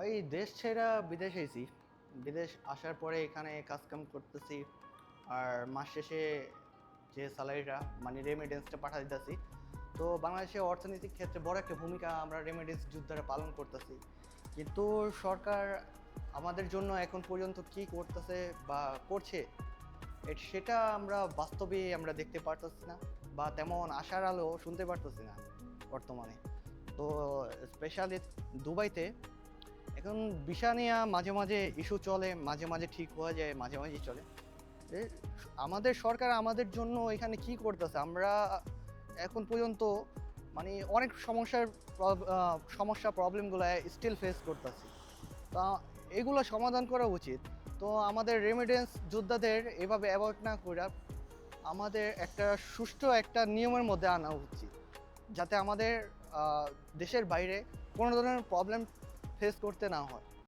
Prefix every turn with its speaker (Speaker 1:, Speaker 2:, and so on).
Speaker 1: ভাই, দেশ ছেড়া বিদেশ এসেছি বিদেশ আসার পরে এখানে কাজকাম করতেছি। আর মাস শেষে যে স্যালারিটা মানে রেমিডেন্সটা পাঠা দিতেছি। তো বাংলাদেশের অর্থনৈতিক ক্ষেত্রে বড় একটা ভূমিকা আমরা রেমিডেন্স যুদ্ধটা পালন করতেছি। কিন্তু সরকার আমাদের জন্য এখন পর্যন্ত কি করতেছে বা করছে সেটা আমরা বাস্তবে আমরা দেখতে পারতেছি না বা তেমন আশার আলো শুনতে পারতেছি না বর্তমানে। তো স্পেশালি দুবাইতে এখন ভিসা নিয়ে মাঝে মাঝে ইস্যু চলে, মাঝে মাঝে ঠিক হয়ে যায়, মাঝে মাঝে চলে। আমাদের সরকার আমাদের জন্য এখানে কি করতেছে? আমরা এখন পর্যন্ত মানে অনেক সমস্যার সমস্যা প্রবলেমগুলো স্টিল ফেস করতেছি। তা এগুলো সমাধান করা উচিত। তো আমাদের রেমিডেন্স যোদ্ধাদের এভাবে অ্যাভয়েড না করে আমাদের একটা সুষ্ঠু একটা নিয়মের মধ্যে আনা উচিত। যাতে আমাদের দেশের বাইরে কোনো ধরনের প্রবলেম ফেস করতে না হয়।